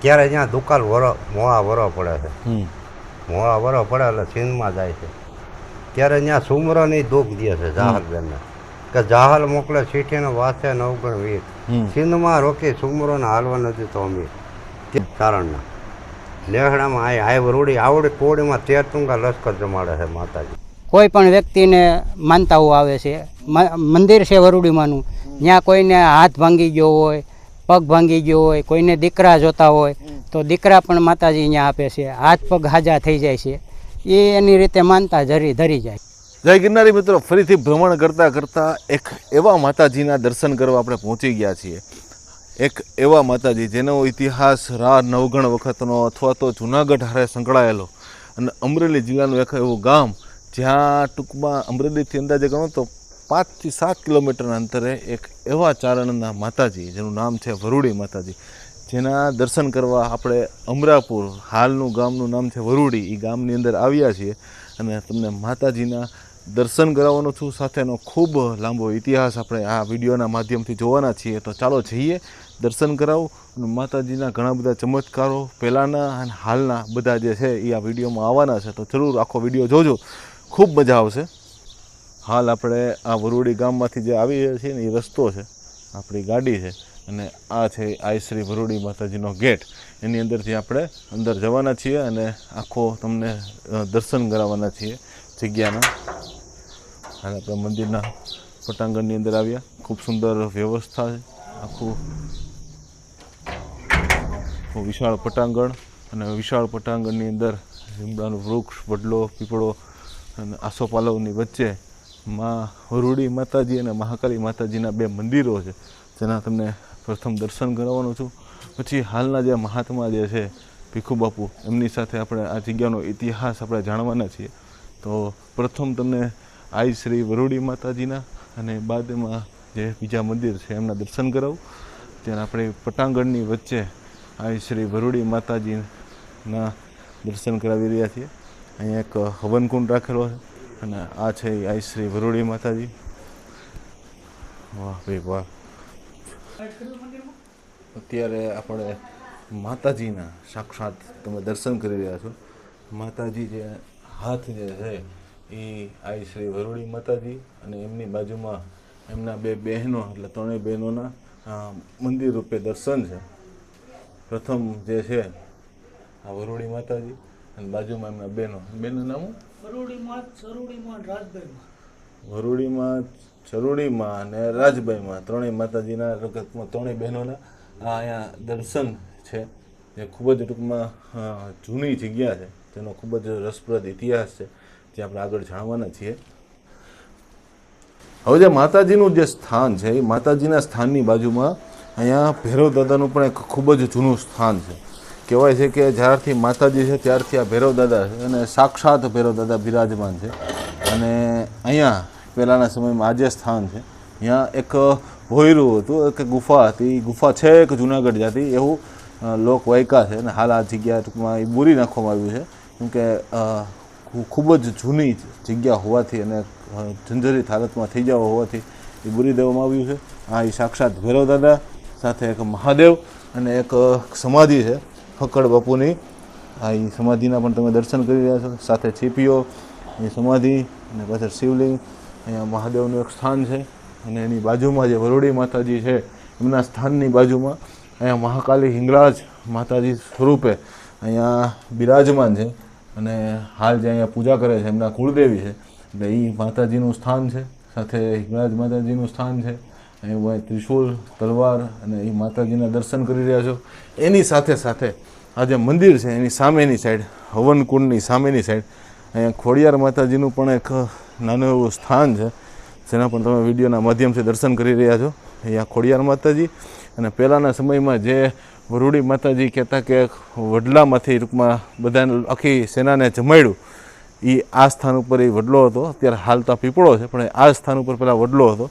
ત્યારે ત્યાં દુકાળ વરો મોળા વરો પડે છે. હમ. મોળા વરો પડે એટલે સિંધમાં જાય છે. ત્યારે ત્યાં સુમરોની દુઃખ દે છે જાહલબેનને કે જાહલ મોકલે ચીઠીનો વાસે નવગણ વીર. સિંધમાં રોકી સુમરોને હાલવા નથી તો અમીર. તે કારણના. નેહડામાં આ આવ રૂડી આવડી કોડીમાં તેર ટૂંકા લશ્કર જમાડે છે માતાજી. કોઈ પણ વ્યક્તિને માનતાઓ આવે છે. મંદિર છે વરુડીમાંનું. ત્યાં કોઈને હાથ ભાંગી ગયો હોય પગ ભાંગી ગયો હોય કોઈને દીકરા જોતા હોય તો દીકરા પણ માતાજી અહીંયા આપે છે. હાથ પગ હાજા થઈ જાય છે. એ એની રીતે માનતા ધરી ધરી જાય. જય ગિરનારી મિત્રો ફરીથી ભ્રમણ કરતાં કરતાં એક એવા માતાજીના દર્શન કરવા આપણે પહોંચી ગયા છીએ. એક એવા માતાજી જેનો ઇતિહાસ રા નવગણ વખતનો અથવા તો જુનાગઢ હારે સંકળાયેલો અને અમરેલી જિલ્લાનું એક એવું ગામ જ્યાં ટૂંકમાં અમરેલીથી અંદાજે ગણો તો પાંચથી સાત કિલોમીટરના અંતરે એક એવા ચારણના માતાજી, જેનું નામ છે વરુડી માતાજી, જેના દર્શન કરવા આપણે અમરાપુર હાલનું ગામનું નામ છે વરુડી એ ગામની અંદર આવ્યા છીએ અને તમને માતાજીના દર્શન કરાવવાનો છું. સાથેનો ખૂબ લાંબો ઇતિહાસ આપણે આ વિડીયોના માધ્યમથી જોવાના છીએ. તો ચાલો જઈએ, દર્શન કરાવું અને માતાજીના ઘણા બધા ચમત્કારો પહેલાંના અને હાલના બધા જે છે એ આ વિડીયોમાં આવવાના છે. તો જરૂર આખો વીડિયો જોજો. ખૂબ મજા આવશે. હાલ આપણે આ વરુડી ગામમાંથી જે આવી છીએ ને એ રસ્તો છે, આપણી ગાડી છે અને આ છે આઈશ્રી વરુડી માતાજીનો ગેટ. એની અંદરથી આપણે અંદર જવાના છીએ અને આખો તમને દર્શન કરાવવાના છીએ જગ્યાના. અને આપણે મંદિરના પટાંગણની અંદર આવ્યા. ખૂબ સુંદર વ્યવસ્થા છે. આખું આખું વિશાળ પટાંગણ અને વિશાળ પટાંગણની અંદર લીમડાનું વૃક્ષ, વડલો, પીપળો અને આસોપાલવની વચ્ચે માં વરુડી માતાજી અને મહાકાળી માતાજીના બે મંદિરો છે, જેના તમને પ્રથમ દર્શન કરાવવાનો છું. પછી હાલના જે મહાત્મા જે છે, ભીખુ બાપુ, એમની સાથે આપણે આ જગ્યાનો ઇતિહાસ આપણે જાણવાના છીએ. તો પ્રથમ તમને આઈ શ્રી વરુડી માતાજીના અને બાદમાં જે બીજા મંદિર છે, એમના દર્શન કરાવું. ત્યારે આપણે પટાંગણની વચ્ચે આઈ શ્રી વરુડી માતાજીના દર્શન કરાવી રહ્યા છીએ. અહીંયા એક હવનકુંડ રાખેલો છે. અને આ છે આઈ શ્રી વરુડી માતાજી. વાહ ભાઈ વાહ. અત્યારે આપણે માતાજીના સાક્ષાત તમે દર્શન કરી રહ્યા છો. માતાજી જે હાથ જે છે એ આઈ શ્રી વરુડી માતાજી અને એમની બાજુમાં એમના બે બહેનો એટલે ત્રણેય બહેનોના મંદિર રૂપે દર્શન છે. પ્રથમ જે છે આ વરુડી માતાજી અને બાજુમાં એમના બહેનો. બેનનું નામ શું? વરુડીમાં ચરુડીમાં અને રાજભાઈમાં. ત્રણેય માતાજીના રગતમાં ત્રણેય બહેનોના અહીંયા દર્શન છે. જે ખૂબ જ ટૂંકમાં જૂની જગ્યા છે. તેનો ખૂબ જ રસપ્રદ ઇતિહાસ છે. જે આપણે આગળ જાણવાના છીએ. હવે જે માતાજીનું જે સ્થાન છે એ માતાજીના સ્થાનની બાજુમાં અહીંયા ભૈરવ દાદાનું પણ એક ખૂબ જ જૂનું સ્થાન છે. કહેવાય છે કે જ્યારથી માતાજી છે ત્યારથી આ ભૈરવ દાદા છે અને સાક્ષાત ભૈરવ દાદા બિરાજમાન છે. અને અહીંયા પહેલાંના સમયમાં આજે સ્થાન છે. અહીંયા એક ભોયરું હતું એક ગુફા હતી. ગુફા છે એક જુનાગઢ જાતી એવું લોકવાયકા છે. અને હાલ આ જગ્યા ટૂંકમાં એ બૂરી નાખવામાં આવ્યું છે. કેમકે ખૂબ જ જૂની જગ્યા હોવાથી અને અ, હાલતમાં થઈ જવા હોવાથી એ બુરી દેવામાં આવ્યું છે. આ એ સાક્ષાત ભૈરવ દાદા સાથે એક મહાદેવ અને એક સમાધિ છે. ફક્કડ બાપુની. આ એ સમાધિના પણ તમે દર્શન કરી રહ્યા છો. સાથે ચીપીઓ એ સમાધિ અને પાછળ શિવલિંગ. અહીંયા મહાદેવનું એક સ્થાન છે અને એની બાજુમાં જે વરોડી માતાજી છે, એમના સ્થાનની બાજુમાં અહીંયા મહાકાલી હિંગળાજ માતાજી સ્વરૂપે અહીંયા બિરાજમાન છે અને હાલ જે અહીંયા પૂજા કરે છે એમના કુળદેવી છે. એટલે એ માતાજીનું સ્થાન છે. સાથે હિંગળાજ માતાજીનું સ્થાન છે. અહીં હું ત્રિશુલ તલવાર અને એ માતાજીના દર્શન કરી રહ્યા છો. એની સાથે સાથે આ જે મંદિર છે, એની સામેની સાઈડ હવનકુંડની સામેની સાઈડ અહીંયા ખોડિયાર માતાજીનું પણ એક નાનું એવું સ્થાન છે, જેના પણ તમે વિડીયોના માધ્યમથી દર્શન કરી રહ્યા છો. અહીંયા ખોડિયાર માતાજી અને પહેલાંના સમયમાં જે વરુડી માતાજી કહેતા કે વડલામાંથી રૂપમાં બધાને આખી સેનાને જમાડ્યું એ આ સ્થાન ઉપર એ વડલો હતો. અત્યારે હાલ તો પીપળો છે, પણ આ સ્થાન ઉપર પહેલાં વડલો હતો.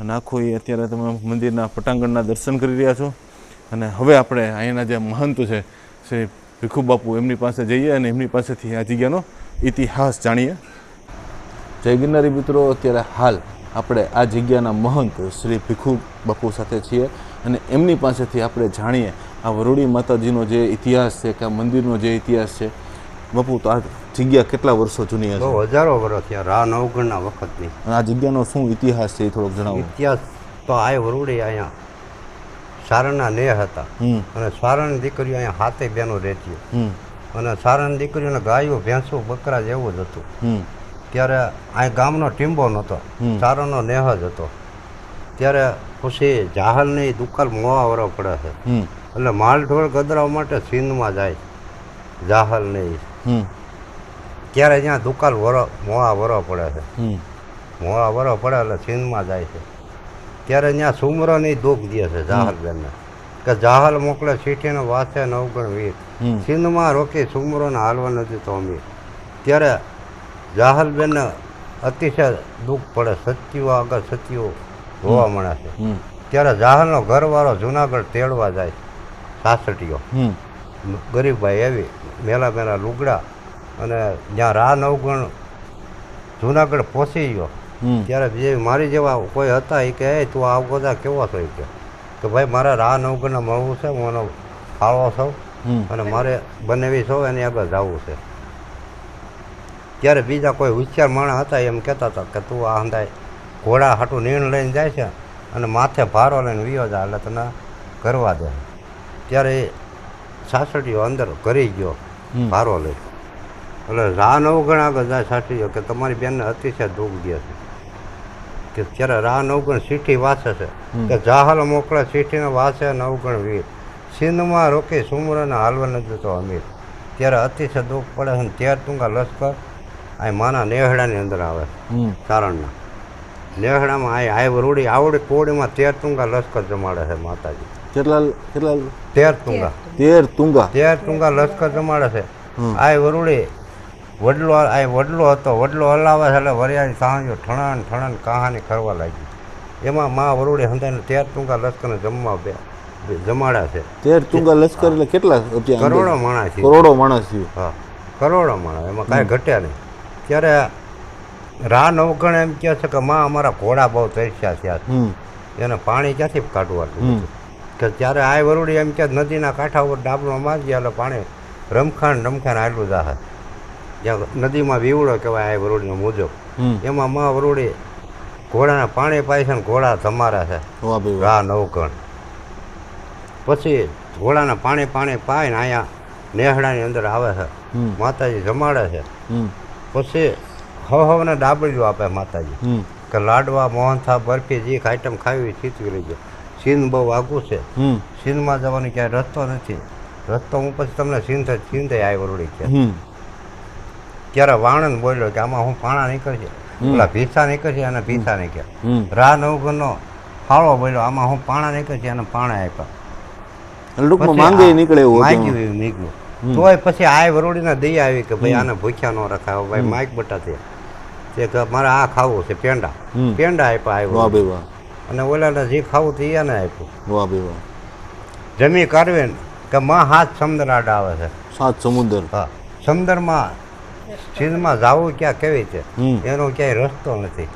અને આખું એ અત્યારે તમે મંદિરના પટાંગણના દર્શન કરી રહ્યા છો. અને હવે આપણે અહીંના જે મહંત છે, શ્રી ભીખુ બાપુ એમની પાસે જઈએ અને એમની પાસેથી આ જગ્યાનો ઇતિહાસ જાણીએ. જય ગિરનારી મિત્રો, અત્યારે હાલ આપણે આ જગ્યાના મહંત શ્રી ભીખુ બાપુ સાથે છીએ અને એમની પાસેથી આપણે જાણીએ આ વરુડી માતાજીનો જે ઇતિહાસ છે કે આ મંદિરનો જે ઇતિહાસ છે. બાપુ, તો આ જગ્યા કેટલા વર્ષો જૂની હશે? હજારો વર્ષ ત્યાં રા નવગણના વખતની. અને આ જગ્યાનો શું ઇતિહાસ છે એ થોડોક જણાવો. ઇતિહાસ તો આ વરુડે અહીંયા સારણના નેહ હતા. અને સારણ દીકરીઓ અહીંયા હાથે બેનો રહેતી અને સારણ દીકરીઓને ગાયો ભેંસો બકરા જેવું જ હતું. ત્યારે આ ગામનો ટીમ્બો નહોતો. સારણનો નેહ જ હતો. ત્યારે પછી જાહલની દુકાળ મોવાવરો પડે છે. એટલે માલ ઢોળ ગદરાવા માટે સિંધમાં જાય જાહલ નહીં હમ. ત્યારે ત્યાં દુકાળ વરો મોવા વરો પડે છે. હમ. વરો પડે એટલે સિંધમાં જાય છે. ત્યારે ત્યાં સુમરોની દુઃખ દે છે જાહલબેનને. કે જાહલ મોકલે ચીઠીને વાસે નવગણ વીર. સિંધમાં રોકી સુમરોને હાલવા નથી તો અમીર ત્યારે જાહલબેનને અતિશય દુઃખ પડે સત્યો આગળ સત્યો જોવા મળે છે. ત્યારે જાહલનો ઘરવાળો જુનાગઢ તેડવા જાય સાસટીઓ હમ. ગરીબભાઈ એવી મેલા મેલા લુગડા અને જ્યાં રા નવગણ જુનાગઢ પહોંચી ગયો ત્યારે જે મારી જેવા કોઈ હતા એ કે તું આ બધા કેવો છો? ગયો કે કે ભાઈ મારે રા નવગણને મળવું છે હું એનો ફાળો છું અને મારે બનેવી છો એની આગળ જવું છે. ત્યારે બીજા કોઈ હોશિયાર માણસ હતા એમ કહેતા હતા કે તું આ અંદાય ઘોડા હાટું નીણ લઈને જાય છે અને માથે ભારો લઈને વિયો જાય એટલે તને કરવા દે. ત્યારે એ સાસડીઓ અંદર કરી ગયો ભારો લઈ. એટલે રા અવગણ આગળ સાચી સાસટીઓ કે તમારી બેનને અતિશય દુઃખ દે છે. કે જ્યારે રા નવગણ ચીઠી વાસે છે. કે જાહલ મોકલે ચીઠીને અને નવગણ વીર. સિંધમાં રોકી સુમરને હાલવા ન જતો અમીર. ત્યારે અતિશય દુઃખ પડે છે ત્યાર ટૂંકા લશ્કર આ માના નેહડાની અંદર આવે. હમ. સારણના નેહડામાં આ આય રૂડી આવડી કોડીમાં તેર ટૂંકા લશ્કર જમાડે છે માતાજી. કેટલા કેટલા તેર ટૂંકા તેર તુંગા. તેર ટૂંકા લશ્કર જમાડે છે. આ વરુડી વડલો આ વડલો હતો. વડલો હલાવે એટલે વરિયાળી સાંજો ઠણણ ઠણણ કહાની કરવા લાગી. એમાં મા વરુડી હંધાઈને તેર ટૂંકા લશ્કરને જમવા બે જમાડા જમાડ્યા છે. તેર ટૂંકા લશ્કર એટલે કેટલા કરોડો માણસ છે. કરોડો માણસ હા. કરોડો માણસ. એમાં કાંઈ ઘટ્યા નહીં. ત્યારે રા નવગણ એમ કહે છે કે માં અમારા ઘોડા બહુ તરસ્યા થયા એને પાણી ક્યાંથી કાઢવાનું કે ત્યારે આ વરુડી એમ કે નદીના કાંઠા ઉપર ડાબલો મારી એટલે પાણી રમખાણ રમખાણ આટલું જાહે. જ્યાં નદીમાં વીવડો કહેવાય આ વરોડીનો મુજબ. એમાં માં વરોડી ઘોડાના પાણી પાય છે ને ઘોડા તમારા છે. રા નવકણ. પછી ઘોડાના પાણી પાણી પાય ને અહીંયા નેહડાની અંદર આવે છે. માતાજી જમાડે છે. પછી હવ હવને ડાબડીઓ આપે માતાજી. કે લાડવા મોહનથા બરફી જે આઈટમ ખાવી ચીતવી લઈ જાય સિંધ બહુ આઘું છે. સિંધમાં જવાનો ક્યાંય રસ્તો નથી. રસ્તો હું પછી તમને સિંધ સિંધે આવી વરુડી છે ત્યારે વાણંદ બોલ્યો કે આમાં હું પાણા નીકળશે. પેલા ભીસા નીકળશે અને ભીસા નીકળ્યા. રા નવગણનો ફાળો બોલ્યો આમાં હું પાણા નીકળશે અને પાણા આપ્યા. માંગે આ નીકળે એવું હતું. નીકળ્યું. તોય પછી આ વરોડીના દઈ આવી કે ભાઈ આને ભૂખ્યા ન રખાય. ભાઈ માઇક બટાતે તે કે મારે આ ખાવું છે પેંડા. પેંડા આપ્યા આવ્યો ભાઈ વાહ. અને ઓલાને જે ખાવું તે એને આપ્યું. વાહ ભાઈ વાહ. જમી કરવે કે માં હાથ સમુદ્રાડ આવે છે. સાત સમુદ્ર. હા. સમુદ્રમાં સિંધમાં જવું ક્યાં કેવી છે? એનો ક્યાંય રસ્તો નથી.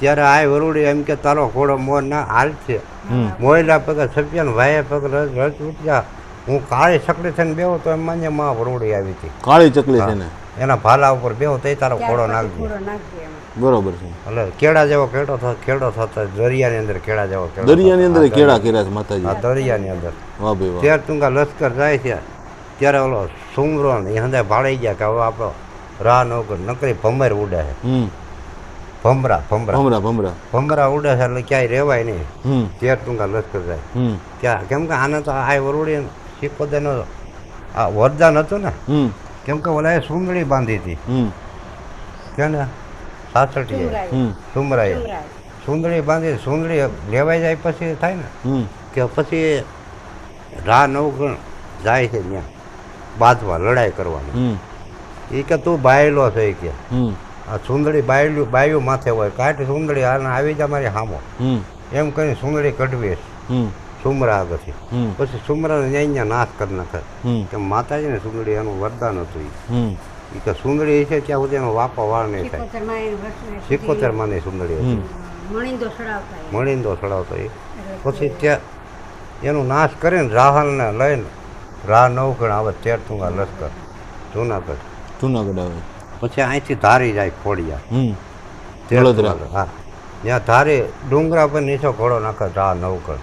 ત્યારે આ વરુડી એમ કે તારો ઘોડો મોર ના હાલ છે. મોયલા પગે સભ્ય ને ભાઈએ પગ રસ ઉઠ્યા હું કાળી ચકલી થઈને બેહો તો એમ માન્યમાં વરુડી આવી હતી. કાળી ચકલી થઈને ને? એના ભાલા ઉપર બેહો તો તારો ઘોડો નાખજો. બરોબર છે. એટલે કેળા જેવો કેળો થતો ખેડો થતો દરિયાની અંદર કેળા જેવો કેળો દરિયાની અંદર કેળા કેળા માતાજી. આ દરિયાની અંદર. વાહ ભાઈ વાહ. ત્યાર તુંગા લશ્કર જાય છે. ત્યારે ઓલો સુમરો ને એ હંધાય ભાડાઈ ગયા કે હવે આપણો રાહ નોકર નકરી ભમર ઉડે છે. હમ. ભમરા ભમરા. ભમરા ભમરા. ભમરા ઉડે છે એટલે ક્યાંય રહેવાય નહીં. હમ. ત્યાર ટૂંકા લશ્કર જાય. ત્યાં કેમ કે આને તો આ વરુડી શિકોદેનો આ વરદાન હતું ને કેમ કે ઓલા એ સુંદડી બાંધી હતી. હમ. કે ને સાસઠીએ હમ. સુમરાએ સુંદડી બાંધી સુંદડી લેવાઈ જાય પછી થાય ને કે પછી રા નવગણ જાય છે ત્યાં. બાંધવા લડાઈ કરવાની. એ કે તું બાયલો છે એ કે. આ સુંદડી બાયલું બાયું માથે હોય. કાંઠ સુંદડી આને આવી જા મારી હામો. એમ કરીને સુંદડી કઢવી સુમરા આગળથી પછી સુમરાને ત્યાં અહીંયા નાશ કરી નાખે. કે માતાજીને સુંદડી એનું વરદાન હતું એ કે સુંદડી છે ત્યાં સુધી એનો વાપા વાળ નહીં થાય. સિકોતેર માની સુંદડી હતી. મણિંદો સડાવતો એ. પછી ત્યાં એનો નાશ કરીને રાહલને લઈને રાહ નવગણ આવે તેરથુંગા લશ્કર. જુનાગઢ. જુનાગઢ આવે. પછી અહીંથી ધારી જાય ખોડિયા. હા. ત્યાં ધારે ડુંગરા પર નીચો ઘોડો નાખે રાહ નવગણ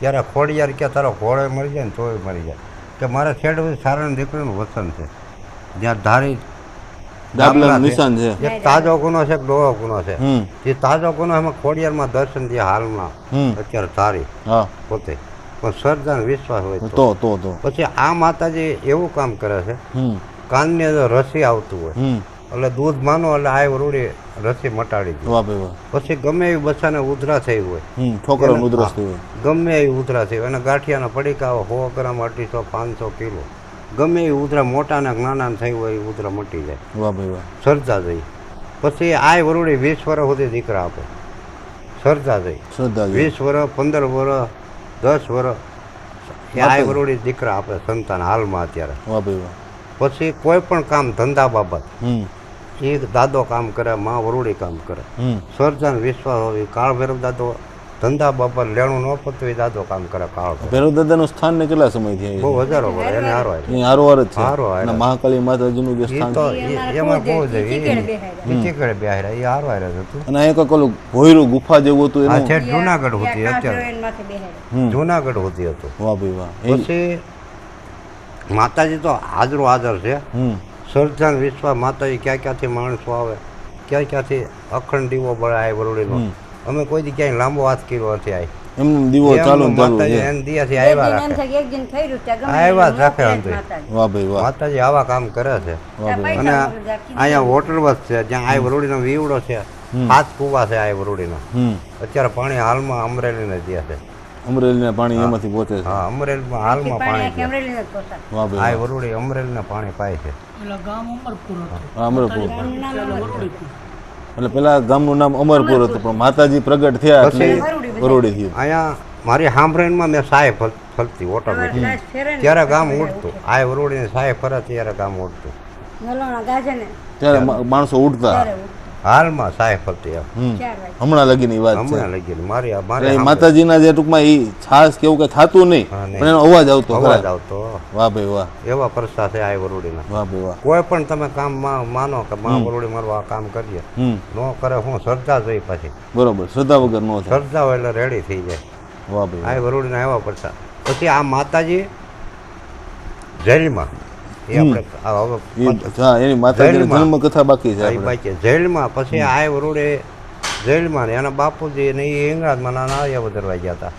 ત્યારે ખોડિયાર કે તારો ઘોડો મરી જાય ને તોય મરી જાય. કે મારા છેડવી સારા દીકરીનું વસન છે. જ્યાં ધારી નિશાન છે. એક તાજો ગુનો છે ડોહો ગુનો છે. એ તાજો ગુનો એમાં ખોડિયારમાં દર્શન દે હાલમાં. અત્યારે ધારી પોતે. સરદાર વિશ્વાસ હોય તો. તો તો પછી આ માતાજી એવું કામ કરે છે કાન કાનની અંદર રસી આવતું હોય. એટલે દૂધ માનો એટલે આ રૂડી રસી મટાડી પછી ગમે એવી બચ્ચાને ઉધરા થઈ હોય. હમ ઉધરા ઉધરસ થઈ હોય. ગમે એવી ઉધરા થઈ હોય. અને ગાંઠિયાના પડીકા હો સો ગ્રામ અઢીસો પાંચસો કિલો. ગમે એવી ઉધરા મોટા ને નાના થઈ હોય એ ઉધરા મટી જાય. વાહ ભાઈ વાહ. સરતા જઈ પછી આ વરુડી વીસ વર્ષ સુધી દીકરા આપે. સરતા જઈ વીસ વર્ષ પંદર વર્ષ દસ વર્ષ ત્યાં આ વરુડી દીકરા આપે સંતાન હાલમાં અત્યારે. પછી કોઈ પણ કામ ધંધા બાબત એ દાદો કામ કરે મા વરુડી કામ કરે. સર્જન વિશ્વાસ હોય કાળ ભૈરવ દાદો ધંધા બાબત લેણું ન એ દાદો કામ કરે કાળ ભૈરવ. દાદાનું સ્થાન ને કેટલા સમયથી બહુ હજારો વર્ષ એને હારો આવ્યો. હારો વાર જ છે. હારો. અને મહાકાળી માતાજીનું જે સ્થાન તો એમાં બહુ જ ચીકડે બેહાર્યા એ હારો હારે હતું. અને એક ઓલું ભોયરું ગુફા જેવું હતું એનું? છે જુનાગઢ હોતી અત્યારે. જુનાગઢ હોતી હતું. વાહ ભાઈ વાહ. પછી માતાજી તો હાજરો હાજર છે. હમ. સર્જન વિશ્વાસ માતાજી ક્યાં ક્યાંથી માણસો આવે ક્યાં ક્યાંથી અખંડ દીવો બળાય હમ. અમે કોઈ દી ક્યાંય લાંબો હાથ કર્યો નથી આય. એમનું દીવો ચાલુ માતાજી છે એને દિયાથી આવ્યા રાખે. આવ્યા જ રાખે આમ તો. વાહ ભાઈ વાહ. માતાજી આવા કામ કરે છે. વાહ અને અહીંયા વોટર બસ છે જ્યાં આ વરુડીનો વીવડો છે હાથ કુવા છે આ વરુડીનો. અત્યારે પાણી હાલમાં અમરેલીને દે છે. અમરેલીના પાણી એમાંથી પહોંચે છે. હા અમરેલીમાં હાલમાં પાણી છે. વાહ આ ભાઈ વરુડી અમરેલીને પાણી પાય છે. વાહ અમરપુર. એટલે પેલા ગામનું નામ અમરપુર હતું પણ માતાજી પ્રગટ થયા એટલે વરોડી થયું. અહીંયા મારી સાંભળીમાં મેં સાય ફરતી ફલતી ઓટોમેટિક ત્યારે ગામ ઉડતું. આ વરોડીને સાય ફરે ત્યારે ગામ ઉડતું. ત્યારે માણસો ઉઠતા હાલમાં સાહેબ હતી હમણાં લગીની વાત હમણાં લગીની. મારી મારી માતાજીના જે ટૂંકમાં એ છાસ કે થાતું નહીં પણ એનો અવાજ આવતો અવાજ આવતો. વાહ ભાઈ વાહ. એવા પરસા છે આ વરુડીના. વાહ ભાઈ વાહ. કોઈ પણ તમે કામમાં માનો કે મા વરુડી મારું આ કામ કરીએ ન કરે હું શ્રદ્ધા જોઈ પછી. બરોબર શ્રદ્ધા વગર ન શ્રદ્ધા હોય એટલે રેડી થઈ જાય. વાહ ભાઈ. આ વરુડીના એવા પરસા પછી આ માતાજી જેલમાં. એ આપણે એની માતાજીની જૈનમાં. બાકી છે બાકી જેલમાં પછી આ વરુડે જેલમાં ને એના બાપુજી ને એ હિંગળાજમાં નાના આવ્યા વધારવા ગયા હતા.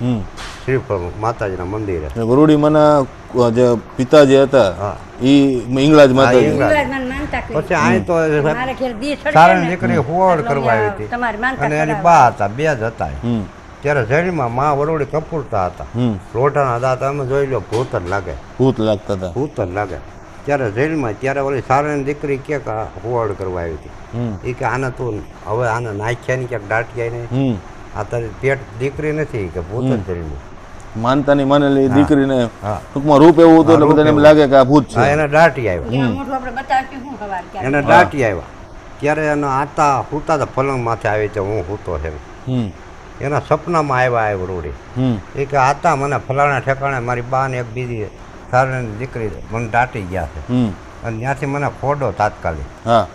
શ્રી માતાજીના મંદિરે. એટલે જે પિતા જે હતા એ ઇંગળાજ માતાજી. પછી અહીં તો મારે ઘેર દી ચડે સારણ દીકરી હુવાડ કરવા આવી હતી. અને એની બા હતા બે જ હતા હમ. ત્યારે જેલમાં મા વરુડી કપૂરતા હતા. હમ. લોઢાના દાતા અમે જોઈ લો ભૂત જ લાગે. ભૂત લાગતા હતા. ભૂત જ લાગે. ત્યારે જેલમાં ત્યારે ઓલી સારાની દીકરી કે હોવાડ કરવા આવી હતી. એ કે આને તું હવે આને નાખ્યા ની ક્યાંક દાટિયા ને આ તારી પેટ દીકરી નથી કે ભૂત જ જેલમાં. માનતાની માનેલી દીકરીને ટૂંકમાં રૂપ એવું હતું એટલે બધાને એમ લાગે કે આ ભૂત છે. એને દાટી આવ્યા. એને દાટી ત્યારે એના આતા હુતા પલંગ માથે આવી છે હું હૂતો છે એના સપનામાં આવ્યા આવ્યા રૂડી એ કે આતા મને ફલાણા ઠેકાણે મારી બા ને એક બીજી સારની દીકરી મને દાટી ગયા છે. અને ત્યાંથી મને ખોડો તાત્કાલિક. હા.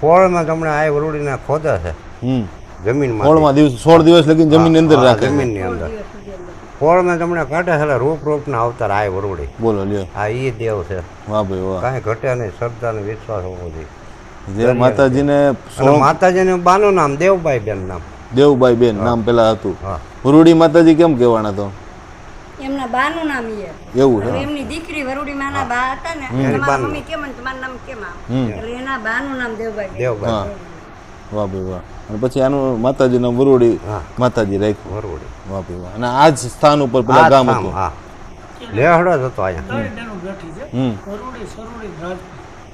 ખોળમાં તમને આ વરુડીના ખોદે છે. જમીનમાં ખોળમાં દિવસ સોળ દિવસ લગીને જમીનની અંદર રાખે. જમીનની અંદર. ખોળમાં તમને કાઢે છે રૂપ રૂપના અવતાર આ વરુડી બોલો લ્યો. આ ઈ દેવ છે. વાહ ભાઈ વાહ. કાંઈ ઘટે નહીં શ્રદ્ધા અને વિશ્વાસ હોવો જોઈએ. જે માતાજીને માતાજીનું બાનું નામ દેવભાઈ બેન નામ. દેવભાઈ બેન નામ પેલા હતું. હા. વરુડી માતાજી કેમ કહેવાના તો? એમના બાનું નામ ઈ એવું છે? એમની દીકરી વરુડી માના બા હતા ને એની બાનું. મમ્મી કેમ અને તમારું નામ કેમ એટલે એના બાનું નામ દેવભાઈ દેવભાઈ વાહ ભાઈ વાહ. અને પછી આનું માતાજી નામ વરુડી માતાજી રાખ્યું. વરુડી. વાહ ભાઈ વાહ. અને આ જ સ્થાન ઉપર પેલા ગામ હતું. હા. લેહડો જ હતો અહીંયા. હમ.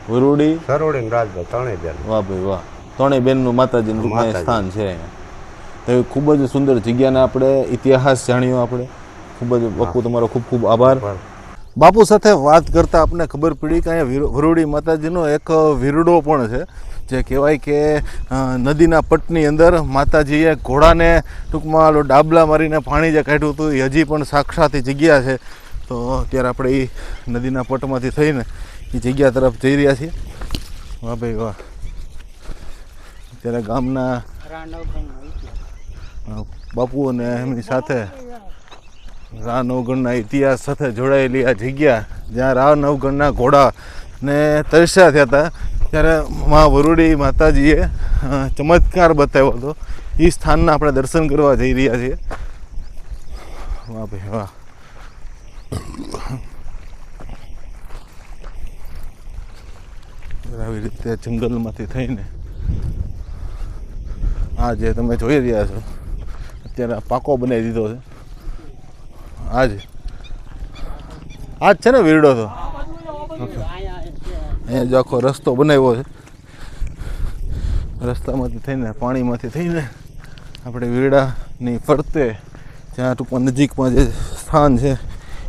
વરુડી સરોડી ને રાજભાઈ ત્રણેય બેન. વાહ ભાઈ વાહ. ત્રણેય બેનનું માતાજીનું સ્થાન છે તો એ ખૂબ જ સુંદર જગ્યાને આપણે ઇતિહાસ જાણ્યો આપણે. ખૂબ જ બાપુ તમારો ખૂબ ખૂબ આભાર. બાપુ સાથે વાત કરતાં આપણને ખબર પડી કે અહીંયા વીર- વરુડી માતાજીનો એક વિરડો પણ છે. જે કહેવાય કે નદીના પટની અંદર માતાજીએ ઘોડાને ટૂંકમાં ડાબલા મારીને પાણી જે કાઢ્યું હતું એ હજી પણ સાક્ષાત જગ્યા છે. તો અત્યારે આપણે એ નદીના પટમાંથી થઈને એ જગ્યા તરફ જઈ રહ્યા છીએ. વાહ ભાઈ વાહ. અત્યારે ગામના બાપુ અને એમની સાથે રા નવગણના ઇતિહાસ સાથે જોડાયેલી આ જગ્યા, જ્યાં રા નવગણના ઘોડા ને તરસ્યા થયા હતા, ત્યારે મા વરુડી માતાજીએ ચમત્કાર બતાવ્યો હતો. એ સ્થાનના આપણે દર્શન કરવા જઈ રહ્યા છીએ. વાહ ભાઈ, વાહ. આવી રીતે જંગલમાંથી થઈને આ જે તમે જોઈ રહ્યા છો, અત્યારે પાકો બનાવી દીધો છે. આજ. આજ છે ને વીરડો તો. અહીંયા જો આખો રસ્તો બનાવ્યો છે. રસ્તામાંથી થઈને પાણીમાંથી થઈને આપણે વીરડાની ફરતે જ્યાં ટૂંકમાં નજીકમાં જે સ્થાન છે,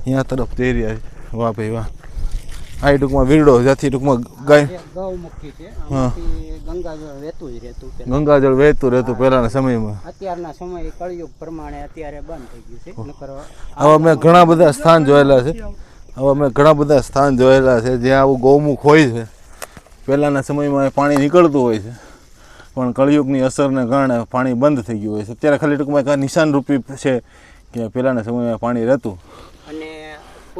ત્યાં તરફ જઈ રહ્યા છે. વાહ ભાઈ વાહ. આ ટૂંકમાં વીરડો જ્યાંથી ટૂંકમાં ગાય ગૌમુખી છે ગંગાજળ વહેતું જ રહેતું ગંગાજળ વહેતું રહેતું પહેલાંના સમયમાં. અત્યારના સમય કળયુગ પ્રમાણે અત્યારે બંધ થઈ ગયું છે આવા મેં ઘણા બધા સ્થાન જોયેલા છે. આવા મેં ઘણા બધા સ્થાન જોયેલા છે જ્યાં આવું ગૌમુખ હોય છે. પહેલાંના સમયમાં પાણી નીકળતું હોય છે. પણ કળિયુગની અસરને કારણે પાણી બંધ થઈ ગયું હોય છે. અત્યારે ખાલી ટૂંકમાં એક નિશાન રૂપી છે કે પહેલાંના સમયમાં પાણી રહેતું.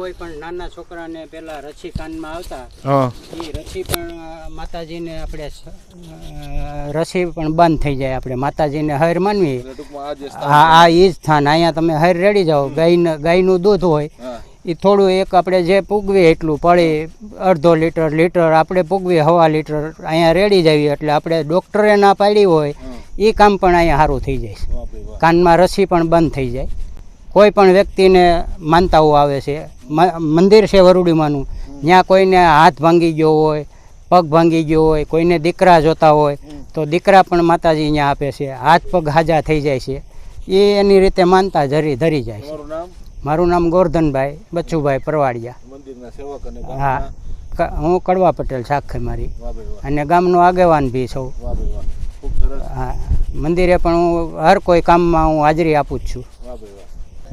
કોઈ પણ નાના છોકરાને પેલા રસી કાનમાં આવતા એ રસી પણ માતાજીને આપણે રસી પણ બંધ થઈ જાય આપણે. માતાજીને હર માનવી. આ આ એ જ સ્થાન. અહીંયા તમે હર રેડી જાઓ. ગાય ગાયનું દૂધ હોય એ થોડું એક આપણે જે પૂગવીએ એટલું પડે. અડધો લીટર લીટર આપણે પૂગવીએ હવા લીટર અહીંયા રેડી જઈએ એટલે આપણે ડૉક્ટરે ના પાડી હોય એ કામ પણ અહીંયા સારું થઈ જાય કાનમાં રસી પણ બંધ થઈ જાય. કોઈ પણ વ્યક્તિને માનતાઓ આવે છે. મંદિર છે વરુડીમાંનું. ત્યાં કોઈને હાથ ભાંગી ગયો હોય પગ ભાંગી ગયો હોય કોઈને દીકરા જોતા હોય તો દીકરા પણ માતાજી અહીંયા આપે છે. હાથ પગ હાજા થઈ જાય છે. એ એની રીતે માનતા ધરી ધરી જાય છે. મારું નામ ગોરધનભાઈ બચ્ચુભાઈ પરવાડિયા. હા. હું કડવા પટેલ સાખે મારી. અને ગામનો આગેવાન બી છું. હા. મંદિરે પણ હું હર કોઈ કામમાં હું હાજરી આપું જ છું.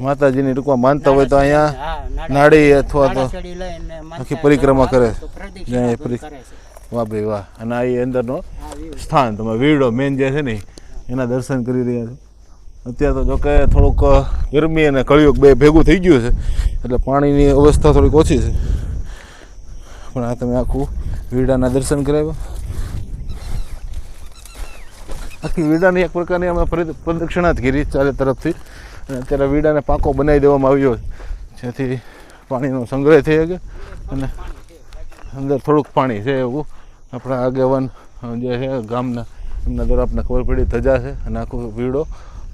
માતાજીની ટૂંકમાં માનતા હોય તો અહીંયા નાડી અથવા તો આખી પરિક્રમા કરે. વાહ ભાઈ વાહ. અને આ અંદરનો સ્થાન, તમે વીરડો મેન જે છે ને, એના દર્શન કરી રહ્યા છો. અત્યારે તો જોકે થોડુંક ગરમી અને કળિયુગ બે ભેગું થઈ ગયું છે, એટલે પાણીની અવસ્થા થોડીક ઓછી છે. પણ આ તમે આખું વીરડાના દર્શન કરાવ્યા. આખી વીરડાની એક પ્રકારની અમે પ્રદક્ષિણા જ કરી ચારે તરફથી. અને અત્યારે વીડાને પાકો બનાવી દેવામાં આવ્યો જેથી પાણીનો સંગ્રહ થઈ શકે અને અંદર થોડુંક પાણી છે એવું. આપણા આગેવાન જે છે ગામના, એમના દ્વારા આપણને ખબર પડી ધજા છે અને આખો વીડો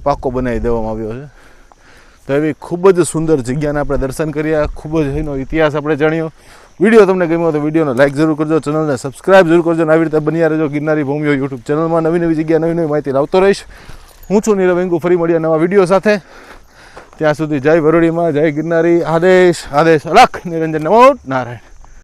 પાકો બનાવી દેવામાં આવ્યો છે. તો એવી ખૂબ જ સુંદર જગ્યાને આપણે દર્શન કર્યા ખૂબ જ એનો ઇતિહાસ આપણે જાણ્યો વીડિયો તમને ગમ્યો તો વિડીયોને લાઇક જરૂર કરજો, ચેનલને સબસ્ક્રાઇબ જરૂર કરજો અને આવી રીતે બન્યા રહેજો ગિરનારી ભૂમિઓ યુટ્યુબ ચેનલમાં. નવી નવી જગ્યા નવી નવી માહિતી લાવતો રહીશ. હું છું નીરવ વેંગુ ફરી મળ્યા નવા વીડિયો સાથે. ત્યાં સુધી જય વરોડીમાં, જય ગિરનારી. આદેશ આદેશ. અલખ, નિરંજન નમો નારાયણ.